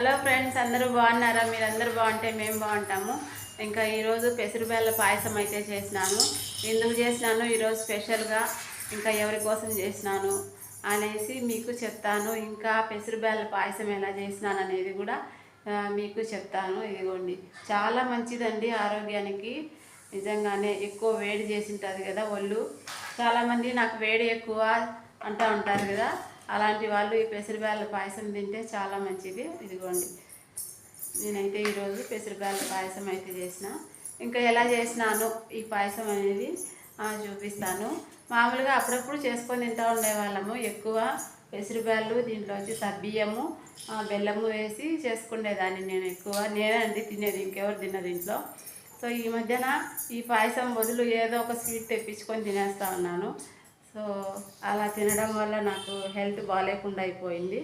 Hello friends అందరూ బాగున్నారా? మీరు బాగుంటే మేము బాగుంటాము. ఇంకా ఈరోజు పెసరుబేళ్ళ పాయసం అయితే చేసినాను. ఎందుకు చేసినాను? ఈరోజు స్పెషల్గా ఇంకా ఎవరి కోసం చేసినాను అనేసి మీకు చెప్తాను. ఇంకా పెసరుబేళ్ళ పాయసం ఎలా చేసినాను అనేది కూడా మీకు చెప్తాను. ఇదిగోండి. చాలా మంచిదండి ఆరోగ్యానికి. నిజంగానే ఎక్కువ వేడి చేసి ఉంటుంది కదా ఒళ్ళు. చాలామంది నాకు వేడి ఎక్కువ అంటూ ఉంటారు కదా. అలాంటి వాళ్ళు ఈ పెసరబేళ్ళ పాయసం తింటే చాలా మంచిది. ఇదిగోండి. నేనైతే ఈరోజు పెసరబేళ్ళ పాయసం అయితే చేసిన. ఇంకా ఎలా చేసినాను ఈ పాయసం అనేది చూపిస్తాను. మామూలుగా అప్పుడప్పుడు చేసుకొని తింటూ ఉండేవాళ్ళము. ఎక్కువ పెసరబేళ్ళు దీంట్లో వచ్చి సబ్బియ్యము బెల్లము వేసి చేసుకునేదాన్ని నేను ఎక్కువ. నేనండి తినేది ఇంకెవరు తిన్నది ఇంట్లో. సో ఈ మధ్యన ఈ పాయసం బదులు ఏదో ఒక స్వీట్ తెప్పించుకొని తినేస్తా ఉన్నాను. సో అలా తినడం వల్ల నాకు హెల్త్ బాగాలేకుండా అయిపోయింది.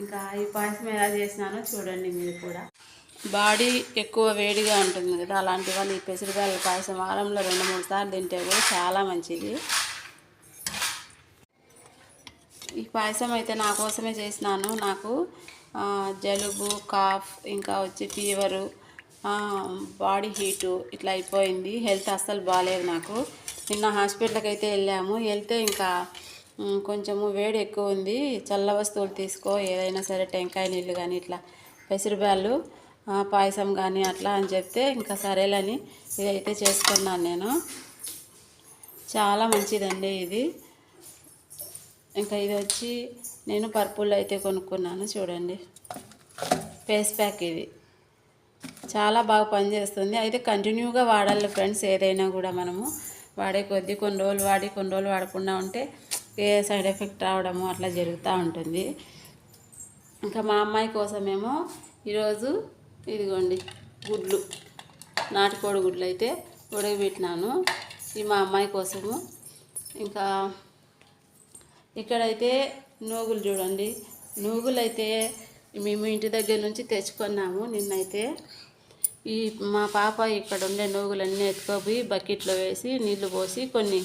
ఇంకా ఈ పాయసం ఎలా చేసినానో చూడండి మీరు కూడా. బాడీ ఎక్కువ వేడిగా ఉంటుంది కదా అలాంటి వాళ్ళు ఈ పెసరకాయల పాయసం వారంలో రెండు మూడు సార్లు తింటే కూడా చాలా మంచిది. ఈ పాయసం అయితే నా కోసమే చేసినాను. నాకు జలుబు కాఫ్ ఇంకా వచ్చి ఫీవరు బాడీ హీటు ఇట్లా అయిపోయింది. హెల్త్ అస్సలు బాగాలేదు నాకు. నిన్న హాస్పిటల్కి అయితే వెళ్ళాము. వెళ్తే ఇంకా కొంచెము వేడి ఎక్కువ ఉంది. చల్ల వస్తువులు తీసుకో ఏదైనా సరే టెంకాయ నీళ్ళు కానీ ఇట్లా పెసరబ్యాళ్ళు పాయసం కానీ అట్లా అని చెప్తే ఇంకా సరేలని ఇదైతే చేసుకున్నాను నేను. చాలా మంచిదండి ఇది. ఇంకా ఇది వచ్చి నేను పర్పుల్ అయితే కొనుక్కున్నాను. చూడండి. ఫేస్ ప్యాక్ ఇది. చాలా బాగా పనిచేస్తుంది. అయితే కంటిన్యూగా వాడాలి ఫ్రెండ్స్ ఏదైనా కూడా మనము. వాడే కొద్దీ కొన్ని రోజులు వాడి కొన్ని రోజులు వాడకుండా ఉంటే ఏ సైడ్ ఎఫెక్ట్ రావడము అట్లా జరుగుతూ ఉంటుంది. ఇంకా మా అమ్మాయి కోసమేమో ఈరోజు ఇదిగోండి గుడ్లు నాటుకోడి గుడ్లు అయితే ఉడకబెట్టినాను. ఇవి మా అమ్మాయి కోసము. ఇంకా ఇక్కడైతే నూగులు చూడండి. నూగులు అయితే మేము ఇంటి దగ్గర నుంచి తెచ్చుకున్నాము నిన్నైతే. ఈ మా పాప ఇక్కడ ఉండే నూగులన్నీ ఎత్తుకోపోయి బకెట్లో వేసి నీళ్ళు పోసి కొన్ని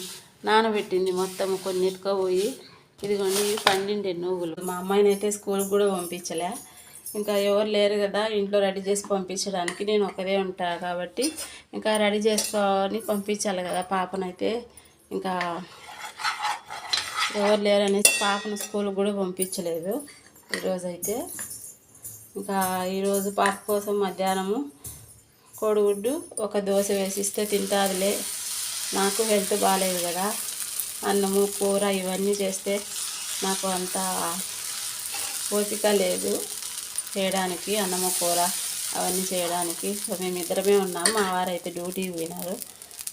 నానబెట్టింది మొత్తం కొన్ని ఎత్తుకోపోయి. ఇదిగోండి పండిండే నూగులు మా అమ్మాయిని అయితే స్కూల్కి కూడా పంపించలే. ఇంకా ఎవరు లేరు కదా ఇంట్లో రెడీ చేసి పంపించడానికి నేను ఒకదే ఉంటా కాబట్టి ఇంకా రెడీ చేసుకొని పంపించాలి కదా పాపనైతే. ఇంకా ఎవరు లేరనేసి పాపను స్కూల్కి కూడా పంపించలేదు ఈరోజైతే. ఇంకా ఈరోజు పాప కోసం మధ్యాహ్నము కోడిగుడ్డు ఒక దోశ వేసిస్తే తింటాదిలే. నాకు హెల్త్ బాగాలేదు కదా. అన్నము కూర ఇవన్నీ చేస్తే నాకు అంత ఓపిక లేదు చేయడానికి అన్నము కూర అవన్నీ చేయడానికి. సో మేమిద్దరమే ఉన్నాం మా వారైతే డ్యూటీకి పోయినారు.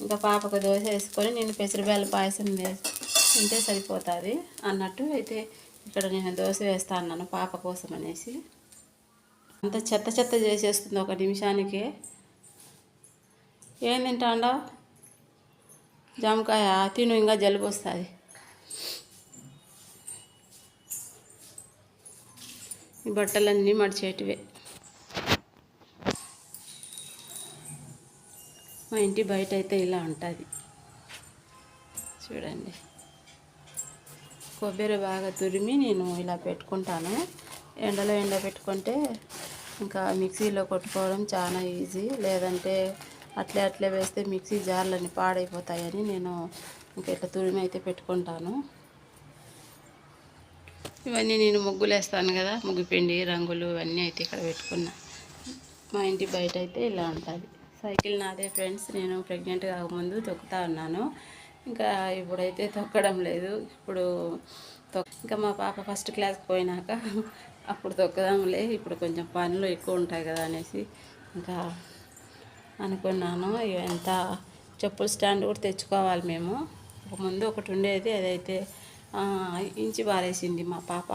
ఇంకా పాపకు దోశ వేసుకొని నేను పెసరబేళ్ళ పాయసం తింటే సరిపోతుంది అన్నట్టు అయితే ఇక్కడ నేను దోశ వేస్తా అన్నాను పాప కోసం అనేసి. అంత చెత్త చెత్త చేసేస్తుంది ఒక నిమిషానికే. ఏం తింటాండవు జామకాయ తిను ఇంకా జలుబు వస్తుంది. ఈ బట్టలన్నీ మడిచేటివే. మా ఇంటి బయట అయితే ఇలా ఉంటుంది. చూడండి. కొబ్బరి బాగా తురిమి నేను ఇలా పెట్టుకుంటాను. ఎండలో ఎండ పెట్టుకుంటే ఇంకా మిక్సీలో కొట్టుకోవడం చాలా ఈజీ. లేదంటే అట్లే అట్లే వేస్తే మిక్సీ జార్లన్నీ పాడైపోతాయని నేను ఇంకా ఇట్లా తురిమి అయితే పెట్టుకుంటాను. ఇవన్నీ నేను ముగ్గులు వేస్తాను కదా ముగ్గు పిండి రంగులు ఇవన్నీ అయితే ఇక్కడ పెట్టుకున్నా. మా ఇంటి బయట అయితే ఇలా ఉంటుంది. సైకిల్ నాదే ఫ్రెండ్స్ నేను ప్రెగ్నెంట్ కాకముందు తొక్కుతా ఉన్నాను. ఇంకా ఇప్పుడైతే తొక్కడం లేదు. ఇప్పుడు తొక్ ఇంకా మా పాప ఫస్ట్ క్లాస్కి పోయినాక అప్పుడు తొక్కదాంలే. ఇప్పుడు కొంచెం పనులు ఎక్కువ ఉంటాయి కదా అనేసి ఇంకా అనుకున్నాను. ఎంత చెప్పుల స్టాండ్ కూడా తెచ్చుకోవాలి మేము. ఒక ముందు ఒకటి ఉండేది అదైతే ఇంచి బారేసింది మా పాప.